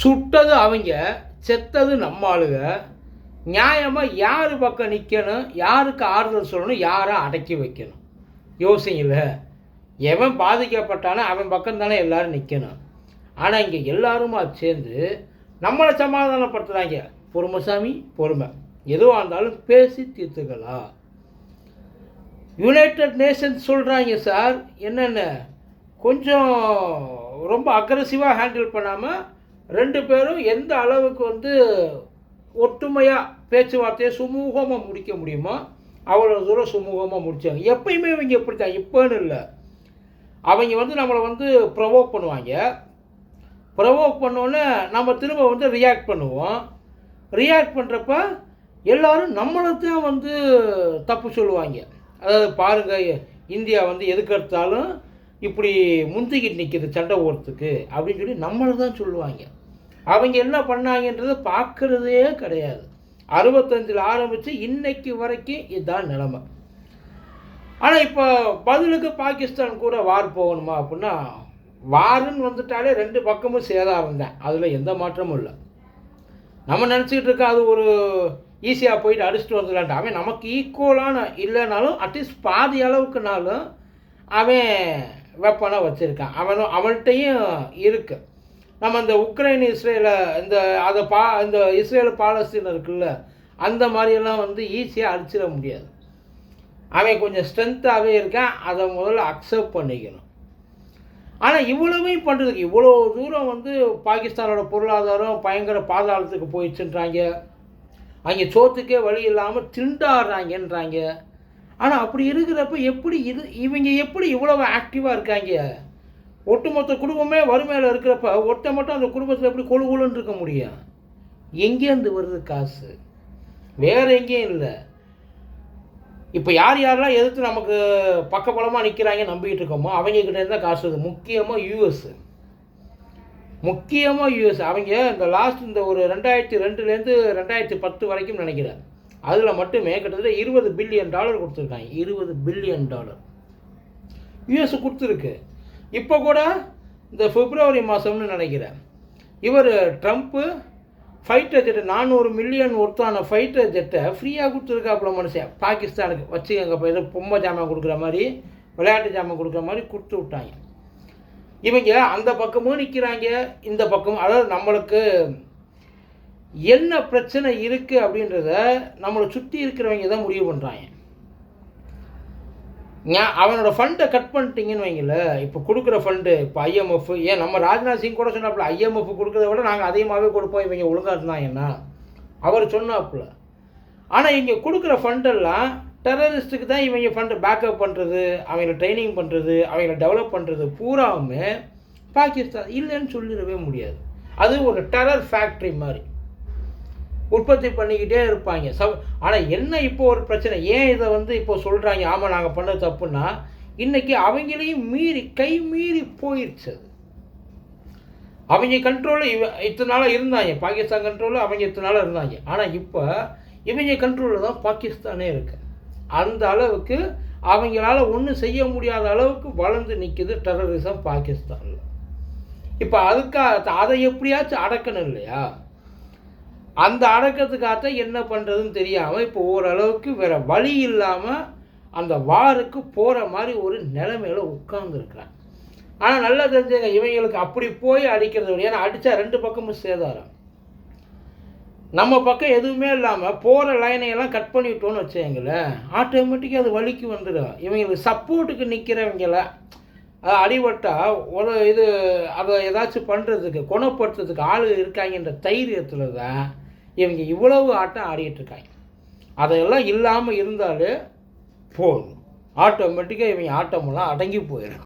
சுட்டது அவங்க செத்தது நம்ம ஆளுக. நியாயமாக யார் பக்கம் நிற்கணும் யாருக்கு ஆறுதல் சொல்லணும் யாரை அடக்கி வைக்கணும்? யோசிங்கல எவன் பாதிக்கப்பட்டானோ அவன் பக்கம் தானே எல்லாரும் நிற்கணும் ஆனால் இங்கே எல்லாருமா சேர்ந்து நம்மளை சமாதானப்படுத்துகிறாங்க பொறுமைசாமி பொறுமை. எதுவாக இருந்தாலும் பேசி தீர்த்துக்கலாம். யுனைடெட் நேஷன்ஸ் சொல்கிறாங்க சார் என்னென்ன? கொஞ்சம் ரொம்ப அக்ரஸிவாக ஹேண்டில் பண்ணாமல் ரெண்டு பேரும் எந்த அளவுக்கு வந்து ஒற்றுமையாக பேச்சுவார்த்தையை சுமூகமாக முடிக்க முடியுமோ அவ்வளோ தூரம் சுமூகமாக முடித்தாங்க எப்பயுமே இவங்க இப்படி தான் இப்போன்னு இல்லை. அவங்க வந்து நம்மளை வந்து ப்ரொவோக் பண்ணுவாங்க. ப்ரொவோக் பண்ணோன்னே நம்ம திரும்ப வந்து ரியாக்ட் பண்ணுவோம். ரியாக்ட் பண்ணுறப்ப எல்லோரும் நம்மளை தான் வந்து தப்பு சொல்லுவாங்க. அதாவது பாருங்கள் இந்தியா வந்து எதுக்கு எடுத்தாலும் இப்படி முந்திக்கிட்டு நிற்கிது சண்டை ஓடுறதுக்கு அப்படின்னு சொல்லி நம்மளை தான் சொல்லுவாங்க. அவங்க என்ன பண்ணாங்கன்றது பார்க்குறதே கிடையாது. அறுபத்தஞ்சில் ஆரம்பித்து இன்னைக்கு வரைக்கும் இதுதான் நிலமை. ஆனால் இப்போ பதிலுக்கு பாகிஸ்தான் கூட வார் போகணுமா அப்படின்னா வாருன்னு வந்துட்டாலே ரெண்டு பக்கமும் சேதாரம் தான். அதில் எந்த மாற்றமும் இல்லை. நம்ம நினச்சிக்கிட்டு இருக்க அது ஒரு ஈஸியாக போயிட்டு அடிச்சுட்டு வந்துடலான்ட்டு. அவன் நமக்கு ஈக்குவலான இல்லைனாலும் அட்லீஸ்ட் பாதி அளவுக்குனாலும் அவன் வெப்பனை வச்சுருக்கான். அவனும் அவன்கிட்டையும் இருக்குது நம்ம இந்த உக்ரைன் இஸ்ரேலை இந்த அதை பா இந்த இஸ்ரேல் பாலஸ்தீன் இருக்குல்ல அந்த மாதிரியெல்லாம் வந்து ஈஸியாக அடிச்சிட முடியாது. அவன் கொஞ்சம் ஸ்ட்ரென்த்தாகவே இருக்கான். அதை முதல்ல அக்செப்ட் பண்ணிக்கணும். ஆனால் இவ்வளவுமே பண்ணுறதுக்கு இவ்வளோ தூரம் வந்து பாகிஸ்தானோட பொருளாதாரம் பயங்கர பாதாளத்துக்கு போயிடுச்சுன்றாங்க. அங்கே சோத்துக்கே வழி இல்லாமல் திண்டாடுறாங்கன்றாங்க. ஆனால் அப்படி இருக்கிறப்ப எப்படி இது இவங்க எப்படி இவ்வளோ ஆக்டிவாக இருக்காங்க? ஒட்டுமொத்த குடும்பமே வறுமையில் இருக்கிறப்ப ஒட்ட மட்டும் அந்த குடும்பத்தில் எப்படி கொழு கொழுன்னு இருக்க முடியும்? எங்கேருந்து வருது காசு? வேற எங்கேயும் இல்லை. இப்போ யார் யாரெல்லாம் எதிர்த்து நமக்கு பக்கபலமாக நிற்கிறாங்க நம்பிக்கிட்டு இருக்கோமோ அவங்கக்கிட்ட இருந்தால் காசு வருது. முக்கியமாக யூஎஸ் முக்கியமாக யூஎஸ் அவங்க இந்த லாஸ்ட் இந்த ஒரு ரெண்டாயிரத்தி ரெண்டுலேருந்து ரெண்டாயிரத்தி பத்து வரைக்கும் நினைக்கிறேன். அதில் மட்டுமே கிட்டத்தட்ட இருபது பில்லியன் டாலர் கொடுத்துருக்காங்க. இருபது பில்லியன் டாலர் யூஎஸ் கொடுத்துருக்கு. இப்போ கூட இந்த பிப்ரவரி மாதம்னு நினைக்கிறேன். இவர் ட்ரம்ப்பு ஃபைட்டர் ஜெட்டை நானூறு மில்லியன் ஒருத்தான ஃபைட்டர் ஜெட்டை ஃப்ரீயாக கொடுத்துருக்காப்புல மனுஷன். பாகிஸ்தானுக்கு வச்சுக்கங்க இப்போ ஏதோ பொம்மை ஜாமான் கொடுக்குற மாதிரி விளையாட்டு ஜாமான் கொடுக்குற மாதிரி கொடுத்து விட்டாங்க. இவங்க அந்த பக்கமும் நிற்கிறாங்க இந்த பக்கமும். அதாவது நம்மளுக்கு என்ன பிரச்சனை இருக்குது அப்படின்றத நம்மளை சுற்றி இருக்கிறவங்க தான் முடிவு பண்ணுறாங்க அவனோட ஃபண்டை கட் பண்ணிட்டீங்கன்னு வைங்கள இப்போ கொடுக்குற ஃபண்டு இப்போ ஐஎம்எஃப் ஏன் நம்ம ராஜ்நாத் சிங் கூட சொன்னாப்புல ஐஎம்எஃப் கொடுக்கறத விட நாங்கள் அதிகமாகவே கொடுப்போம் இவங்க ஒழுங்காக இருந்தாங்கன்னா அவர் சொன்னாப்புல. ஆனால் இங்கே கொடுக்குற ஃபண்டெல்லாம் டெரரிஸ்ட்டுக்கு தான் இவங்க ஃபண்டு பேக்கப் பண்ணுறது அவங்கள ட்ரைனிங் பண்ணுறது அவங்கள டெவலப் பண்ணுறது பூராவுமே பாகிஸ்தான் இல்லைன்னு சொல்லிடவே முடியாது. அது ஒரு டெரர் ஃபேக்ட்ரி மாதிரி. உற்பத்தி பண்ணிக்கிட்டே இருப்பாங்க. சவ் ஆனால் என்ன இப்போ ஒரு பிரச்சனை? ஏன் இதை வந்து இப்போ சொல்கிறாங்க ஆமாம் நாங்கள் பண்ண தப்புன்னா இன்றைக்கி அவங்களையும் மீறி கை மீறி போயிடுச்சு அது. அவங்க கண்ட்ரோலில் இவ இத்தனை நாளாக இருந்தாங்க. பாகிஸ்தான் கண்ட்ரோலில் அவங்க இத்தனை நாளாக இருந்தாங்க. ஆனால் இப்போ இவங்க கண்ட்ரோலில் தான் பாகிஸ்தானே இருக்கு. அந்த அளவுக்கு அவங்களால ஒன்றும் செய்ய முடியாத அளவுக்கு வளர்ந்து நிற்குது டெரரிசம் பாகிஸ்தானில். இப்போ அதுக்காக அதை எப்படியாச்சும் அடக்கணும் இல்லையா? அந்த அடக்கத்துக்காக என்ன பண்ணுறதுன்னு தெரியாமல் இப்போ ஓரளவுக்கு வேறு வழி இல்லாமல் அந்த வாருக்கு போகிற மாதிரி ஒரு நிலைமையில் உட்காந்துருக்குறான் ஆனால் நல்லா தெரிஞ்சுங்க இவங்களுக்கு அப்படி போய் அடிக்கிறது ஏன்னா அடித்தா ரெண்டு பக்கமும் சேதாரம். நம்ம பக்கம் எதுவுமே இல்லாமல் போகிற லைனையெல்லாம் கட் பண்ணிவிட்டோன்னு வச்சுங்களேன் ஆட்டோமேட்டிக்காக அது வழிக்கு வந்துடும் இவங்களுக்கு சப்போர்ட்டுக்கு நிற்கிறவங்கள அது அடிபட்டால் ஒரு இது அதை ஏதாச்சும் பண்ணுறதுக்கு குணப்படுத்துறதுக்கு ஆள் இருக்காங்கன்ற தைரியத்தில் தான் இவங்க இவ்வளவு ஆட்டம் ஆடிட்டு இருக்காங்க. அதையெல்லாம் இல்லாமல் இருந்தாலே போதும். ஆட்டோமேட்டிக்காக இவங்க ஆட்டமெல்லாம் அடங்கி போயிடும்